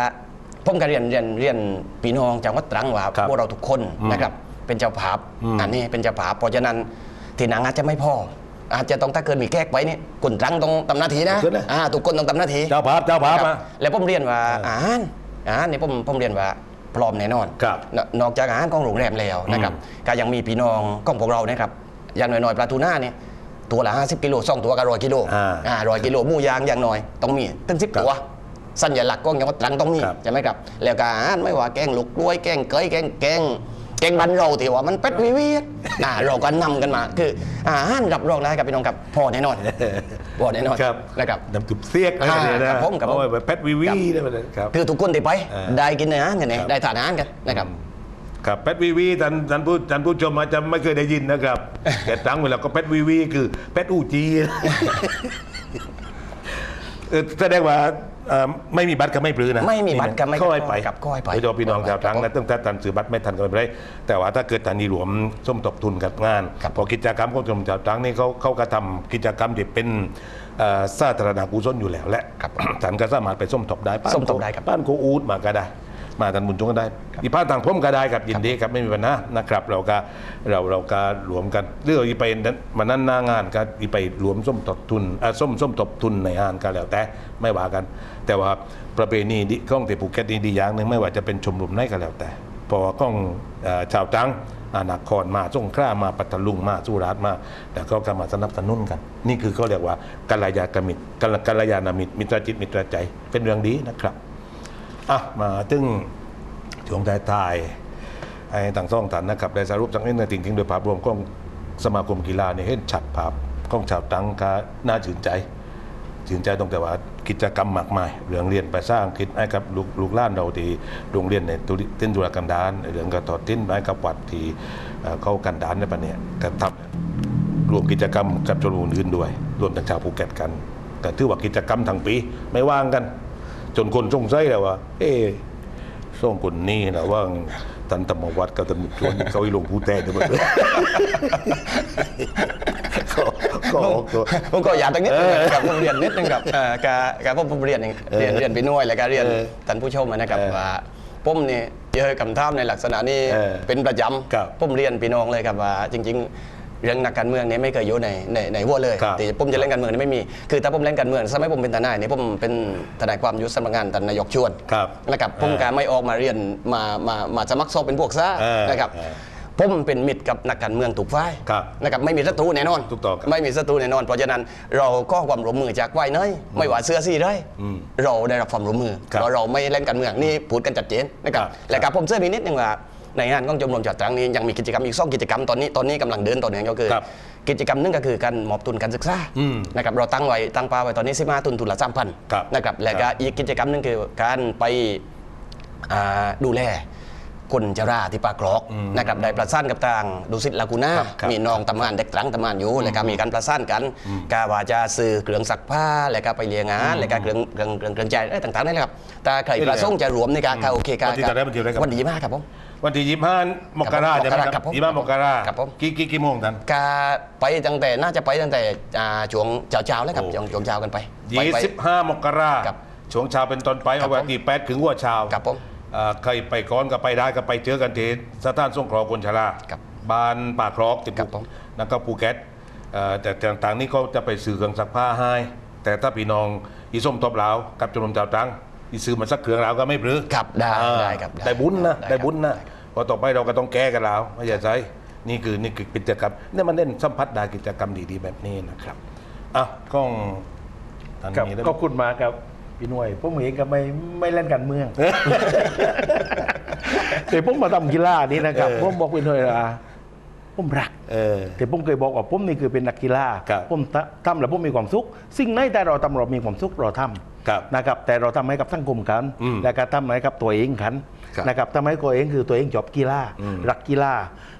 [SPEAKER 3] ผมก็เรียนเรียนเรียนพี่น้องจังหวัดตรังว่า
[SPEAKER 1] ครับ
[SPEAKER 3] พวกเราทุกคน
[SPEAKER 1] อืม
[SPEAKER 3] นะครับเป็นเจ้าภาพ
[SPEAKER 1] อืม
[SPEAKER 3] อันนี้เป็นเจ้าภาพเพราะฉะนั้นที่หนังอาจจะไม่พออาจจะต้องถ้าเกิดมีแขกไปนี่คนตรังต้องทำหน้าที่นะ
[SPEAKER 1] ขึ้นนะ
[SPEAKER 3] อ่าทุกคนต้องทำหน้าที่
[SPEAKER 1] เจ้าภาพเจ้าภาพ
[SPEAKER 3] ครับ
[SPEAKER 1] มา
[SPEAKER 3] แล้วผมเรียนว่า
[SPEAKER 1] เออ
[SPEAKER 3] อาหารอาหารเนี่ยผมผมเรียนว่า พร้อมแน่นอน
[SPEAKER 1] ครับ
[SPEAKER 3] นนอกจากอาหารของโรงแรมแล้วนะครับก็ยังมีพี่น้องของพวกเรานะครับอย่างน้อยๆปลาทูน่าเนี่ยตัวละ50กิโลสองตัวก็ร้อยกิโล
[SPEAKER 1] อ่า
[SPEAKER 3] อ่าร้อยกิโลหมูยางอย่างน้อยต้องมีตั้งสิบ
[SPEAKER 1] ครับ
[SPEAKER 3] ตัวสัญลักษณ์ของจังหวัดตรังต้องมี
[SPEAKER 1] ครับ
[SPEAKER 3] ใช่ไหมครับ แล้วก็อาหารไม่ว่าแกงลูกกล้วยแกงเกยแกงแกงแกงบันเราที่ว่ามันเป็ดวิวีดน่ะเราก็นำกันมา คืออาหารรับรองได้ครับพี่น้องครับพอแน่นอน พอแน่นอน
[SPEAKER 1] ครับ
[SPEAKER 3] นะครับ
[SPEAKER 1] น้ำตุบเสียกอะไร
[SPEAKER 3] อ่า
[SPEAKER 1] เนี่ยนะครับ
[SPEAKER 3] ผมครับผม
[SPEAKER 1] โอ้ยแบบแพทวีวีได้มาเลยครับ
[SPEAKER 3] คือทุกคนที่ไป
[SPEAKER 1] เออ
[SPEAKER 3] ได้กินอาหารกันเนี่ย
[SPEAKER 1] ครับ
[SPEAKER 3] ได้ทานอาหารกันนะครับ
[SPEAKER 1] ครับแพทวีวีท่านท่านผู้ท่านผู้ชมอาจจะไม่เคยได้ยินนะครับ แต่ตั้งเวลาก็แพทวีวีคือแพทอูจีเออแสดงว่า เอ่อไม่มีบัตรก็ไม่ปลือนะ
[SPEAKER 3] ไม่มีบัตรก็ไม่
[SPEAKER 1] เข้าให้ไป
[SPEAKER 3] ครับเข้าให้ไป
[SPEAKER 1] โดยเฉพาะพี่น้องชาวตรังนะตั้งแต่ท่านซื้อบัตรไม่ทันก็ไม่เป็นไรแต่ว่าถ้าเกิดท่านนี่หลวมส้มตบทุนกับงาน
[SPEAKER 3] ครับ
[SPEAKER 1] พอกิจกรรมของชมชาวตรังนี่เขาเขากระทำกิจกรรมที่เป็นเอ่อสาธารณกุศลอยู่แล้วและ
[SPEAKER 3] ครับ
[SPEAKER 1] ท่านก็สามารถไปส้มตบได้บ้าน
[SPEAKER 3] ส้มตบได้ครับ
[SPEAKER 1] บ้านโคอูดมาก็ได้ มาท่านบุญจงก็ได้อีพาต่างพ่มก็ได้ครับยินดีครับไม่มีปัญหานะครับเราก็เราเราก็รวมกันเรื่องอีไปนั้นมานั่นหน้างานก็อีไปรวมส้มตบทุนอ่าส้มส้มตบทุนในงานก็แล้วแต่ไม่ว่ากัน แต่ว่าประเพณีที่ข้องที่ภูเก็ตนี่ดีอย่างหนึ่งไม่ว่าจะเป็นชมรมไหนก็แล้วแต่เพอข้องเอ่อชาวจังอานาครมาสงขลามาปัตตาลุงมาสุราษฎร์มาแต่ก็ก็มาสนับสนุนกัน นี่คือเขาเรียกว่ากัลยาณมิตรกัลกัลยาณมิตรมิตรจิตมิตรใจเป็นเรื่องดีนะครับ อะมาถึงช่วงท้ายๆไอ้ต่างซ่องฐานนะครับได้สรุปสักนิดหนึงจริงๆโดยภาพรวมของสมาคมกีฬาเนี่ยเห็นชัดภาพของชาวตังก็น่าชื่นใจชื่นใจตรงแต่ว่ากิจกรรมมากมาย เรื่องเรียนภาษาอังกฤษให้กับลูกลูกล้านเราที่โรงเรียนในตุลิเต้นจุฬากันดารเรื่องกระตอดทิ้นให้กับวัดที่เข้ากันดารในปะเนี่ยก็ทำรวมกิจกรรมกับชนบุรีอื่นด้วย รวมทั้งชาวภูเก็ตกัน แต่ถือว่ากิจกรรมทั้งปีไม่ว่างกัน จนคนสงสัยแล้วว่า เอ๊ะส่งคนนี้นะว่าตันตมวัดกับตันมุชวนเขาอีลงผู้แต่เดี๋ยวมันเลยก็ก็ออกตัว
[SPEAKER 3] ผมก็อยากตั้งนิดนึงนะครับผมเรียนนิดนึงกับเอ่อการการผมผมเรียนเองเรียนเรียนไปหน่วยแล้วก็เรียน
[SPEAKER 1] เออ
[SPEAKER 3] ท่านผู้ชมนะครับ
[SPEAKER 1] เออ
[SPEAKER 3] ว่าผมนี่เจอคำถามในลักษณะนี้
[SPEAKER 1] เออ
[SPEAKER 3] เป็นประจ
[SPEAKER 1] ครับำ
[SPEAKER 3] ผมเรียนพี่น้องเลยครับว่าจริง ๆ เรื่องนักการเมืองเนี่ยไม่เคยอยู่ในในในหัวเลย
[SPEAKER 1] ครับ
[SPEAKER 3] แต่ผมจะเล่นการเมืองนี่ไม่มี คือถ้าผมเล่นการเมืองสมัยผมเป็นทนายเนี่ยผมเป็นทนายความอยุติสำนักงานท่านนายกชวน
[SPEAKER 1] ครับ
[SPEAKER 3] นะครับผม
[SPEAKER 1] เออ
[SPEAKER 3] การไม่ออกมาเรียนมามามาสมัครสอบเป็นพวกซ่า
[SPEAKER 1] เออ
[SPEAKER 3] นะครับ
[SPEAKER 1] เออ
[SPEAKER 3] ผมเป็นมิตรกับนักการเมืองถูกฝ่าย
[SPEAKER 1] ครับ
[SPEAKER 3] นะครับไม่มีศัตรูแน่นอน
[SPEAKER 1] ถูกต้องครับ
[SPEAKER 3] ไม่มีศัตรูแน่นอน เพราะฉะนั้นเราก็ความร่วมมือจากไว้เนยไม่ว่าเสื้อสีได้
[SPEAKER 1] อืม
[SPEAKER 3] เราได้รับความร่วมมือ
[SPEAKER 1] ครับ
[SPEAKER 3] เพราะเราไม่เล่นการเมืองนี่พูดกันชัดเจนนะครับ
[SPEAKER 1] ครับ
[SPEAKER 3] และกับผมเชื่อมีนิดนึงว่า ในงานของชมรมจัดตรังนี้ยังมีกิจกรรมอีกสองกิจกรรมตอนนี้ตอนนี้กำลังเดินต่อเนื่องก็คือ
[SPEAKER 1] ครับ
[SPEAKER 3] กิจกรรมหนึงก็คือการมอบทุนการศึกษา
[SPEAKER 1] อืม
[SPEAKER 3] นะครับเราตั้งไว้ตั้งเป้าไว้ตอนนี้สิมาทุนทุนละสามพัน
[SPEAKER 1] ครับ
[SPEAKER 3] นะครับและ
[SPEAKER 1] ครั
[SPEAKER 3] ก็
[SPEAKER 1] บ
[SPEAKER 3] อีกกิจกรรมหนึงคือการไป อ่าดูแลคนจราที่ปากกรอก
[SPEAKER 1] อืม
[SPEAKER 3] นะครับได้ประสานกับทางดุสิตลากูน่า
[SPEAKER 1] ครับครับ
[SPEAKER 3] มีน้องทำงานเด็กหลังทำงานอยู่แล้วก็มีการประสานกันกาว่าจะซื้อเครื่องซักผ้าแล้วก็ไปเลี้ยงงานแล้วก็เครื่องเครื่องเครื่องเครื่องใจอะไรต่างๆนี่แหละครับแต่ใครประสงค์จะรวมในการค่ะโอเคครับ
[SPEAKER 1] วันที่เท่าไหร่วันที่เท่าไหร่ครับ
[SPEAKER 3] วันที่ยี่สิบห้าครับผม
[SPEAKER 1] วันที่ยี่ห้ามกรา
[SPEAKER 3] ครับ
[SPEAKER 1] ใช่ไหมค
[SPEAKER 3] ครั
[SPEAKER 1] รับบ
[SPEAKER 3] ผม
[SPEAKER 1] ยี่ห้ามกรา
[SPEAKER 3] ครับผม
[SPEAKER 1] กี่กี่กี่โมงท่าน
[SPEAKER 3] กาไปตั้งแต่น่าจะไปตั้งแต่อ่าช่วงเช้าๆแล้วครับ
[SPEAKER 1] โอ้
[SPEAKER 3] ช่วงช่วงเช้ากันไปไป
[SPEAKER 1] ยี่
[SPEAKER 3] ไป
[SPEAKER 1] สิบห้ามกรา
[SPEAKER 3] ครับ
[SPEAKER 1] ช่วงเช้าเป็นต้นไป
[SPEAKER 3] ครั
[SPEAKER 1] เอา
[SPEAKER 3] บ
[SPEAKER 1] ไว้
[SPEAKER 3] ผม
[SPEAKER 1] ที่แปดถึงหัวเช้า
[SPEAKER 3] ครับผม
[SPEAKER 1] เอ่อใครไปก้อนก็ไปได้ก็ไปเจอกันที่สถานสงเคราะห์คนชรา
[SPEAKER 3] ครับ
[SPEAKER 1] บ้านป่าครอกที่
[SPEAKER 3] ครับผม
[SPEAKER 1] แล้วก็ภูเก็ตเอ่อแต่ต่างๆนี่เขาจะไปซื้อเครื่องซักผ้าให้ แต่ถ้าพี่น้องอีส้มทบเหลากับจำนวนเจ้าตัง อีซื้อมาสักเครื่องเหลาก็ไม่ปรือ
[SPEAKER 3] ครับได้
[SPEAKER 1] อ่า
[SPEAKER 3] ได้ครับได้
[SPEAKER 1] ได้บุญนะ
[SPEAKER 3] ได้ครับ
[SPEAKER 1] ได้บุญนะ
[SPEAKER 3] ได้ครับ
[SPEAKER 1] เพอต่อไปเราก็ต้องแก้กันแล้วไม่ใช่ใช่นี่คือนี่คือกิจกรรมเนี่ยมันเล่นสัมผัสได้กิจกรรมดีๆแบบนี้นะครับอะกล้องอัน
[SPEAKER 2] ครับ
[SPEAKER 1] นี้ได้ไหม
[SPEAKER 2] ก็คุณมากับพี่หน่วยผมเองก็ไม่ไม่เล่นการเมือง แต่ผมมาทำกีฬานี้นะครับ
[SPEAKER 1] เออ
[SPEAKER 2] ผมบอกพี่หน่วยว่าผมรัก
[SPEAKER 1] เออ
[SPEAKER 2] แต่ผมเคยบอกว่าผมนี่คือเป็นนักกีฬา
[SPEAKER 1] ครับ
[SPEAKER 2] ผมทำทำแล้วผมมีความสุข สิ่งไหนแต่เราทำเรามีความสุขเราทำ
[SPEAKER 1] ครับ
[SPEAKER 2] นะครับแต่เราทำให้กับสังคมกัน
[SPEAKER 1] อืม
[SPEAKER 2] และก็ทำให้กับตัวเองกัน
[SPEAKER 1] ครับ
[SPEAKER 2] นะครับทำให้ตัวเองคือตัวเองจบกีฬา
[SPEAKER 1] อืม
[SPEAKER 2] รักกีฬา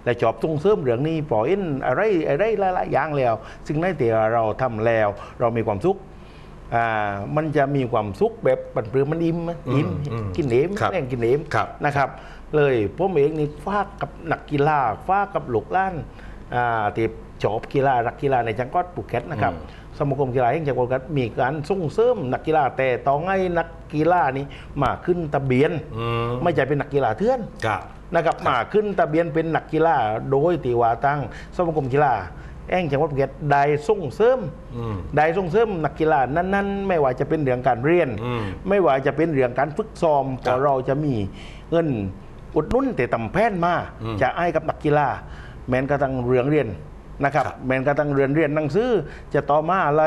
[SPEAKER 2] และจอบส่งเสริมเรื่องนี้ปล่อยเอ็นอะไรอะไรหลายๆอย่างแล้วสิ่งไหนที่เราทำแล้ว เรามีความสุขอ่ามันจะมีความสุขแบบปันปรือมันอิ่มอะอิ่ม
[SPEAKER 1] อืม
[SPEAKER 2] กินเอม
[SPEAKER 1] ครับ
[SPEAKER 2] แรงกินเอม
[SPEAKER 1] ครับ
[SPEAKER 2] นะครับเลยผมเองนี่ฟากกับนักกีฬาฟากกับลูกหล้านอ่าที่จบกีฬารักกีฬาในจังหวัดภูเก็ตนะครับ
[SPEAKER 1] อืม
[SPEAKER 2] สมาคมกีฬาแห่งจังหวัดภูเก็ตมีการส่งเสริมนักกีฬาแต่ต้องให้นักกีฬานี้มาขึ้นทะเบียน
[SPEAKER 1] อืม
[SPEAKER 2] ไม่ใช่เป็นนักกีฬาเถื่อน
[SPEAKER 1] ครับ
[SPEAKER 2] นะครับมาขึ้นทะเบียนเป็นนักกีฬาโดยตีว่าตั้งสมาคมกีฬาแห่งจังหวัดภูเก็ตได้ส่งเสริม
[SPEAKER 1] อืม
[SPEAKER 2] ได้ส่งเสริมนักกีฬานั้น ๆ ไม่ว่าจะเป็นเรื่องการเรียน
[SPEAKER 1] อืม
[SPEAKER 2] ไม่ว่าจะเป็นเรื่องการฝึกซ้อม
[SPEAKER 1] ครั
[SPEAKER 2] ก็
[SPEAKER 1] บ
[SPEAKER 2] เราจะมีเงินอุดหนุนแต่ตำแพนมา
[SPEAKER 1] อืม
[SPEAKER 2] จะให้กับนักกีฬาแม้นกระทั่งเรื่องเรียน นะครับ
[SPEAKER 1] ครับ
[SPEAKER 2] แม้นกระทั่งเรียนเรียนหนังสือจะต่อมาอะไร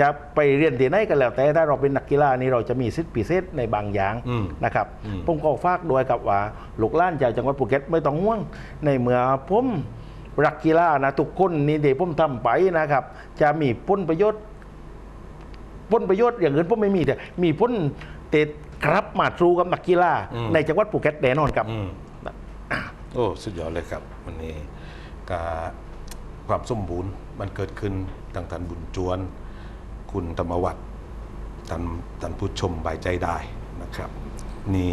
[SPEAKER 2] จะไปเรียนที่ไหนก็แล้ว แต่ถ้าเราเป็นนักกีฬานี่เราจะมีสิทธิพิเศษในบางอย่าง
[SPEAKER 1] อืม
[SPEAKER 2] นะครับ
[SPEAKER 1] อืม
[SPEAKER 2] ผมก็ฝากด้วยกับว่าลูกหล้านจากจังหวัดภูเก็ตไม่ต้องห่วง ในเมื่อผมรักกีฬานะทุกคนนี่เดี๋ยวผมทำไปนะครับ จะมีผลประโยชน์ผลประโยชน์อย่างอื่นผมไม่มีแต่มีผลเตะครับมาทรูกับนักกีฬา
[SPEAKER 1] อืม
[SPEAKER 2] ในจังหวัดภูเก็ตแน่นอนครับ
[SPEAKER 1] อืมโอ้สุดยอดเลยครับ วันนี้กา ความสมบูรณ์มันเกิดขึ้นตั้งท่านบุญจวน คุณธรรมวัฒน์ท่านท่านผู้ชมบายใจได้นะครับ นี่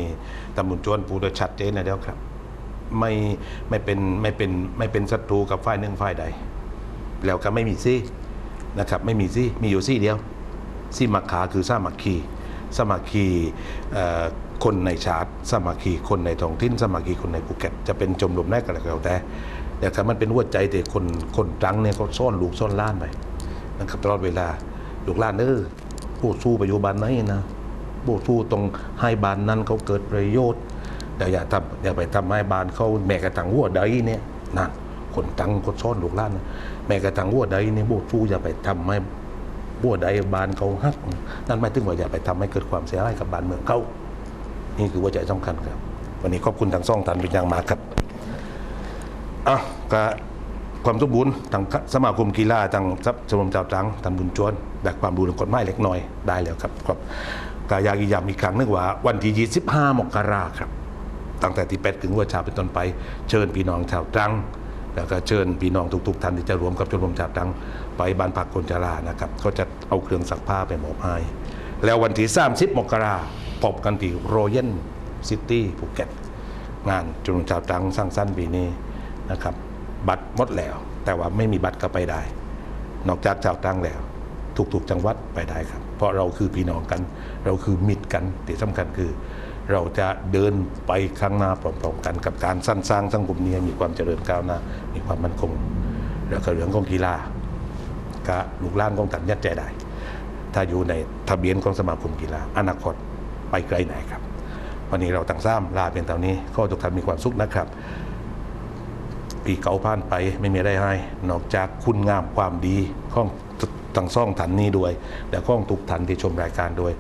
[SPEAKER 1] ท่านบุญจวนพูดได้ชัดเจนนะเดียวครับ ไม่ไม่เป็นไม่เป็นไม่เป็นศัตรูกับฝ่ายหนึ่งฝ่ายใด แล้วก็ไม่มีซี่นะครับไม่มีซี่มีอยู่ซี่เดียวซี่มักขาคือสามัคคีสามัคคีคนในชาติสามัคคีคนในท้องถิ่นสามัคคีคนในภูเก็ตจะเป็นจมรมแรกกันแล้วแต่ แต่ครับมันเป็นหัวใจแต่คนคนตรังเนี่ยเขาซ่อนลูกซ่อนล้านไปนะครับตลอดเวลาลูกล้านเออผู้สู้ปัจจุบันไหนนะผู้สู้ตรงให้บานนั้นเขาเกิดประโยชน์แต่อย่าทำอย่าไปทำให้บานเขาแม้กระทั่งหัวใดเนี่ยนั่นคนตังคนซ่อนลูกล้านแม้กระทั่งหัวใดเนี่ยผู้สู้อย่าไปทำให้บัวใดบานเขาฮัก นั่นหมายถึงว่าอย่าไปทำให้เกิดความเสียหายกับบานเมืองเขานี่คือหัวใจสำคัญครับ วันนี้ขอบคุณทางซ่องทันเป็นอย่างมากครับ อะก็ความสมบูรณ์ทางสมาคมกีฬาทางชมรมเจ้าจังทานบุญจวนแบบความรู้ทางกฎหมายเล็กน้อยได้แล้วครับครับก็อยากอีกย้ำอีกครั้งนึงว่า วันที่25มกราครับ ตั้งแต่ที่เป็ดถึงวัวชาเป็นต้นไปเชิญพี่น้องชาวตรังแล้วก็เชิญพี่น้องทุกๆท่านที่จะรวมกับชมรมชาวตรังไปบ้านพักคนชรานะครับก็จะเอาเครื่องซักผ้าไปมอบให้แล้ววันที่30มกราพบกันที่โรยัลซิตี้ภูเก็ตงานชมรมชาวตรังสร้างสรรค์ปีนี้ นะครับ บัตรหมดแล้ว แต่ว่าไม่มีบัตรก็ไปได้ นอกจากชาวตรังแล้วทุกๆจังหวัดไปได้ครับ เพราะเราคือพี่น้องกัน เราคือมิตรกันที่สำคัญคือ เราจะเดินไปข้างหน้าพร้อมๆกันกับการสร้างสร้างสังคมนี้มีความเจริญก้าวหน้า มีความมั่นคง แล้วก็เรื่องของกีฬาก็ลูกล้านของตันยัดใจได้ ถ้าอยู่ในทะเบียนของสมาคมกีฬาอนาคตไปไกลไหนครับ วันนี้เราตั้งซ้ำลาเป็นเท่านี้ก็ทุกท่านมีความสุขนะครับ ปีเก่าผ่านไปไม่มีอะไรให้ นอกจากคุณงามความดีข้องทั้งซ่องทันนี้ด้วยและข้องทุกทันที่ชมรายการด้วย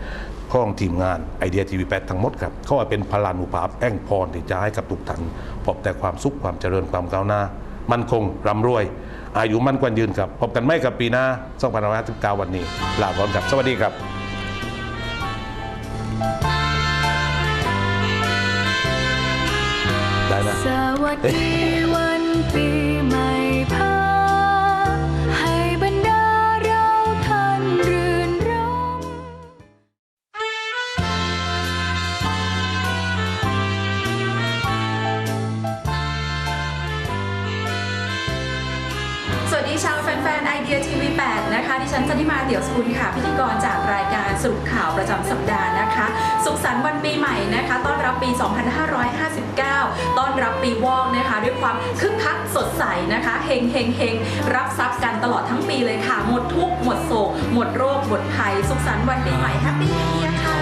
[SPEAKER 1] ข้องทีมงานไอเดียทีวีแปดทั้งหมดครับเขาว่าเป็นพลานุภาพแอ่งพรที่จะให้กับทุกทันพบแต่ความสุขความเจริญความก้าวหน้า มั่นคงร่ำรวย อายุมั่นกว่ายืนครับพบกันไม่กับปีหน้า2519วันนี้ ลาก่อนครับ สวัสดีครับ
[SPEAKER 2] นะ
[SPEAKER 4] สวัสดี วัน
[SPEAKER 5] ฉันจันทิมาเดี่ยวสกุลค่ะ พิธีกรจากรายการสรุปข่าวประจำสัปดาห์นะคะ สุขสันต์วันปีใหม่นะคะ ต้อนรับปี 2559 ต้อนรับปีวอกนะคะ ด้วยความคึกคักสดใสนะคะเฮงเฮงเฮงรับทรัพย์กันตลอดทั้งปีเลยค่ะ หมดทุกหมดโศก หมดโรค หมดภัย สุขสันต์วันปีใหม่แฮปปี้นิวเยียร์ค่ะ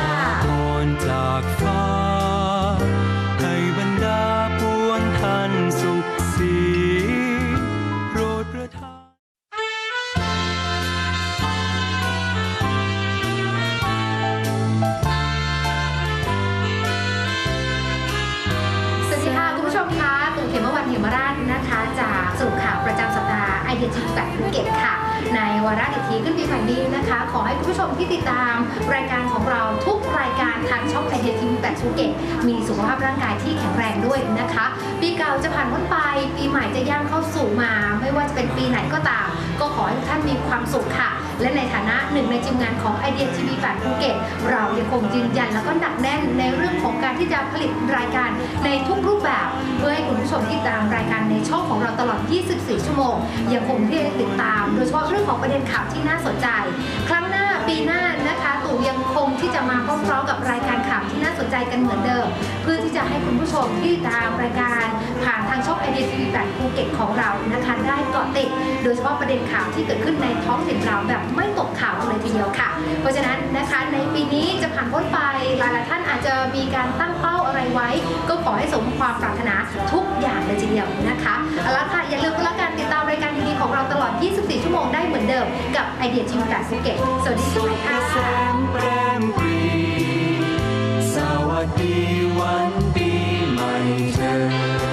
[SPEAKER 6] ดา
[SPEAKER 7] ห์ไอเดียทีแปดภูเก็ตค่ะ ในวาระดิทีขึ้นปีใหม่นี้นะคะ ขอให้คุณผู้ชมที่ติดตามรายการของเราทุกรายการทางช่องไอเดียทีแปดภูเก็ตมีสุขภาพร่างกายที่แข็งแรงด้วยนะคะ ปีเก่าจะผ่านพ้นไป ปีใหม่จะย่างเข้าสู่มา ไม่ว่าจะเป็นปีไหนก็ตาม ก็ขอให้ท่านมีความสุขค่ะ และในฐานะหนึ่งในทีมงานของไอเดียทีวีแปดภูเก็ตเรายังคงยืนยันแล้วก็หนักแน่นในเรื่องของการที่จะผลิตรายการในทุกรูปแบบ เพื่อให้คุณผู้ชมที่ตามรายการในช่องของเราตลอด 24 ชั่วโมง ยังคงที่จะติดตาม โดยเฉพาะเรื่องของประเด็นข่าวที่น่าสนใจ ครั้งหน้าปีหน้านะคะต ยังคงที่จะมาพร้อมๆกับรายการข่าวที่น่าสนใจกันเหมือนเดิม เพื่อที่จะให้คุณผู้ชมที่ตามรายการผ่านทางช่องไอเดียทีวีแปดภูเก็ตของเรานะคะได้เกาะติด โดยเฉพาะประเด็นข่าวที่เกิดขึ้นในท้องถิ่นเราแบบไม่ตกข่าวเลยทีเดียวค่ะ เพราะฉะนั้นนะคะในปีนี้จะผ่านพ้นไปหลายๆท่านอาจจะมีการตั้งเป้าอะไรไว้ ก็ขอให้สมความปรารถนาทุกอย่างเลยทีเดียวนะคะเอาละค่ะอย่าลืมก็แล้วกันติดตามรายการดีๆของเราตลอด 24 ชั่วโมงได้เหมือนเดิมกับไอเดียทีวีแปดภูเก็ตสวัสดีค่ะแปรมปีส
[SPEAKER 6] วัสดีวันปีใหม่เธอ